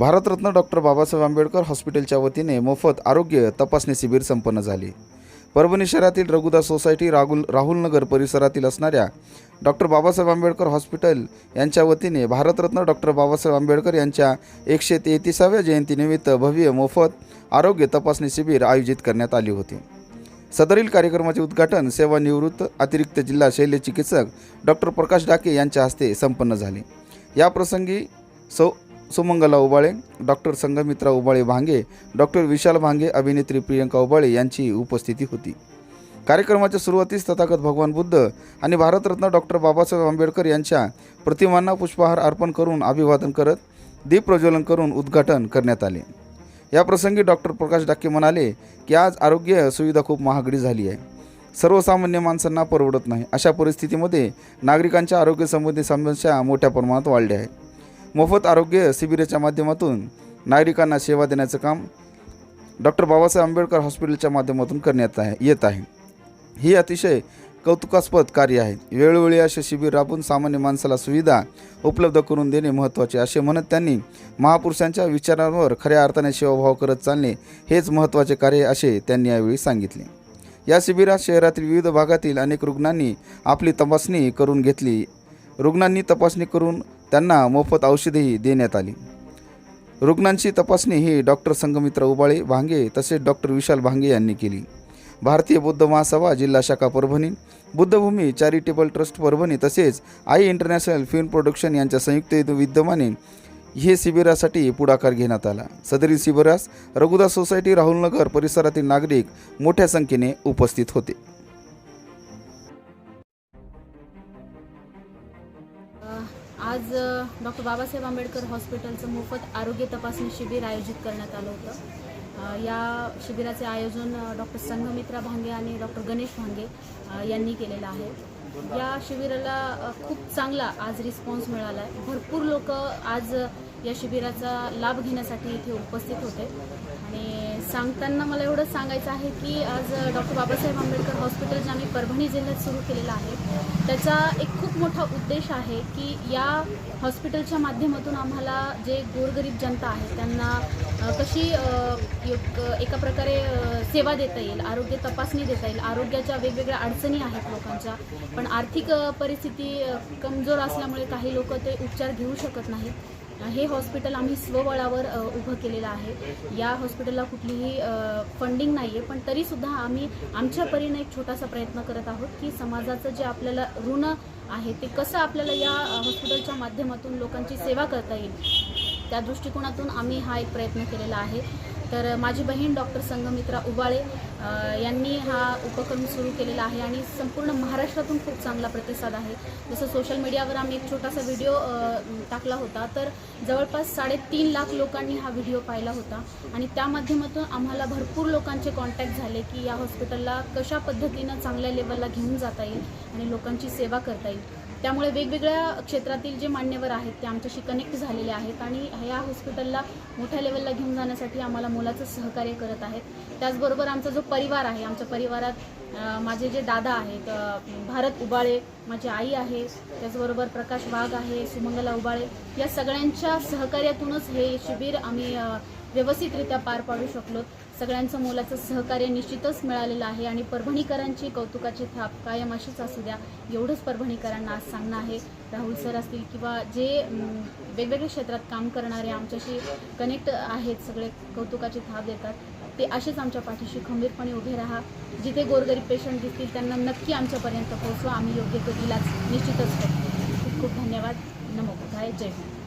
Bharat Ratna doctor Babasaheb Ambedkar हॉस्पिटलच्या वतीने मोफत आरोग्य तपासणी शिबिर संपन्न झाले. परभणी शहरातील रघुदास सोसायटी राहुल राहुलनगर परिसरातील असणाऱ्या डॉक्टर बाबासाहेब आंबेडकर हॉस्पिटल यांच्या वतीने भारतरत्न डॉक्टर बाबासाहेब आंबेडकर यांच्या एकशे तेहतीसाव्या जयंतीनिमित्त भव्य मोफत आरोग्य तपासणी शिबिर आयोजित करण्यात आली होती. सदरील कार्यक्रमाचे उद्घाटन सेवानिवृत्त अतिरिक्त जिल्हा शैल्य चिकित्सक डॉक्टर प्रकाश डाके यांच्या हस्ते संपन्न झाले. याप्रसंगी सौ सुमंगला उबाळे डॉक्टर संगमित्रा उबाळे भांगे डॉक्टर विशाल भांगे अभिनेत्री प्रियंका उबाळे यांची उपस्थिती होती. कार्यक्रमाच्या सुरुवातीस तथागत भगवान बुद्ध आणि भारतरत्न डॉक्टर बाबासाहेब आंबेडकर यांच्या प्रतिमांना पुष्पहार अर्पण करून अभिवादन करत दीप प्रज्वलन करून उद्घाटन करण्यात आले. याप्रसंगी डॉक्टर प्रकाश डाके म्हणाले की आज आरोग्य सुविधा खूप महागडी झाली आहे. सर्वसामान्य माणसांना परवडत नाही. अशा परिस्थितीमध्ये नागरिकांच्या आरोग्यसंबंधी समस्या मोठ्या प्रमाणात वाढल्या आहेत. मोफत आरोग्य शिबिराच्या माध्यमातून नागरिकांना सेवा देण्याचं काम डॉक्टर बाबासाहेब आंबेडकर हॉस्पिटलच्या माध्यमातून करण्यात आहे येत आहे. ही अतिशय कौतुकास्पद कार्य आहे. वेळोवेळी असे शिबिर राबून सामान्य माणसाला सुविधा उपलब्ध करून देणे महत्त्वाचे असे म्हणत त्यांनी महापुरुषांच्या विचारांवर खऱ्या अर्थाने सेवाभाव करत चालणे हेच महत्त्वाचे कार्य असे त्यांनी यावेळी सांगितले. या शिबिरात शहरातील विविध भागातील अनेक रुग्णांनी आपली तपासणी करून घेतली. रुग्णांनी तपासणी करून त्यांना मोफत औषधेही देण्यात आली. रुग्णांची तपासणी ही डॉक्टर संगमित्रा उबाळे भांगे तसेच डॉक्टर विशाल भांगे यांनी केली. भारतीय बुद्ध महासभा जिल्हा शाखा परभणी बुद्धभूमी चॅरिटेबल ट्रस्ट परभणी तसेच आई इंटरनॅशनल फिल्म प्रोडक्शन यांच्या संयुक्त विद्यमाने हे शिबिरासाठी पुढाकार घेण्यात आला. सदरील शिबिरास रघुदास सोसायटी राहुलनगर परिसरातील नागरिक मोठ्या संख्येने उपस्थित होते. आज डॉक्टर बाबासाहेब आंबेडकर हॉस्पिटलचं मोफत आरोग्य तपासणी शिबिर आयोजित करण्यात आलं होतं. या शिबिराचे आयोजन डॉक्टर संघमित्रा भांगे आणि डॉक्टर गणेश भांगे यांनी केलेलं आहे. या शिबिराला खूप चांगला आज रिस्पॉन्स मिळाला आहे भरपूर लोक आज या शिबिराचा लाभ घेण्यासाठी इथे उपस्थित होते. आणि सांगताना मला एवढं सांगायचं आहे की आज डॉक्टर बाबासाहेब आंबेडकर हॉस्पिटल जे आम्ही परभणी जिल्ह्यात सुरू केलेलं आहे त्याचा एक खूप मोठा उद्देश आहे की या हॉस्पिटलच्या माध्यमातून आम्हाला जे गोरगरीब जनता आहे त्यांना कशी एक एका प्रकारे सेवा देता येईल आरोग्य तपासणी देता येईल आरोग्याच्या वेगवेगळ्या अडचणी आहेत लोकांच्या पण आर्थिक परिस्थिती कमजोर असल्यामुळे काही लोक ते उपचार घेऊ शकत नाहीत. हे हॉस्पिटल आम्ही स्वबळावर उभं केलेलं आहे. या हॉस्पिटलला कुठलीही फंडिंग नाही आहे पण तरीसुद्धा आम्ही आमच्या परीने एक छोटासा प्रयत्न करत आहोत की समाजाचं जे आपल्याला ऋण आहे ते कसं आपल्याला या हॉस्पिटलच्या माध्यमातून लोकांची सेवा करता येईल त्या दृष्टिकोनातून आम्ही हा एक प्रयत्न केलेला आहे. तर माझी बहीण डॉक्टर संघमित्रा उबाळे यांनी हा उपक्रम सुरू केलेला आहे आणि संपूर्ण महाराष्ट्रातून खूप चांगला प्रतिसाद आहे. जसं सोशल मीडियावर आम्ही एक छोटासा व्हिडिओ टाकला होता. तर जवळपास साडेतीन लाख लोकांनी हा व्हिडिओ पाहिला होता आणि त्या माध्यमातून आम्हाला भरपूर लोकांचे कॉन्टॅक्ट झाले की या हॉस्पिटलला कशा पद्धतीनं चांगल्या लेवलला घेऊन जाता येईल आणि लोकांची सेवा करता येईल. त्यामुळे वेगवेगळ्या क्षेत्रातील जे मान्यवर आहेत ते आमच्याशी कनेक्ट झालेले आहेत आणि या हॉस्पिटलला मोठ्या लेवलला घेऊन जाण्यासाठी आम्हाला मोलाचं सहकार्य करत आहेत. त्याचबरोबर आमचा जो परिवार आहे आमच्या परिवारात माझे जे दादा आहेत भारत उबाळे माझी आई आहे त्याचबरोबर प्रकाश वाघ आहे सुमंगला उबाळे या सगळ्यांच्या सहकार्यातूनच हे शिबिर आम्ही व्यवस्थितरित्या पार पाडू शकलो. सगळ्यांचं मोलाचं सहकार्य निश्चितच मिळालेलं आहे आणि परभणीकरांची कौतुकाची थाप कायम अशीच असू द्या. एवढंच परभणीकरांना आज सांगणं आहे. राहुल सर असतील किंवा जे वेगवेगळ्या क्षेत्रात काम करणारे आमच्याशी कनेक्ट आहेत सगळे कौतुकाची थाप देतात. ते असेच आमच्या पाठीशी खंबीरपणे उभे राहा. जिथे गोरगरीब पेशंट दिसतील त्यांना नक्की आमच्यापर्यंत पोहोचवा. आम्ही योग्य तो इलाज निश्चितच करतो खूप खूप धन्यवाद. नमो गाय जय हिंद.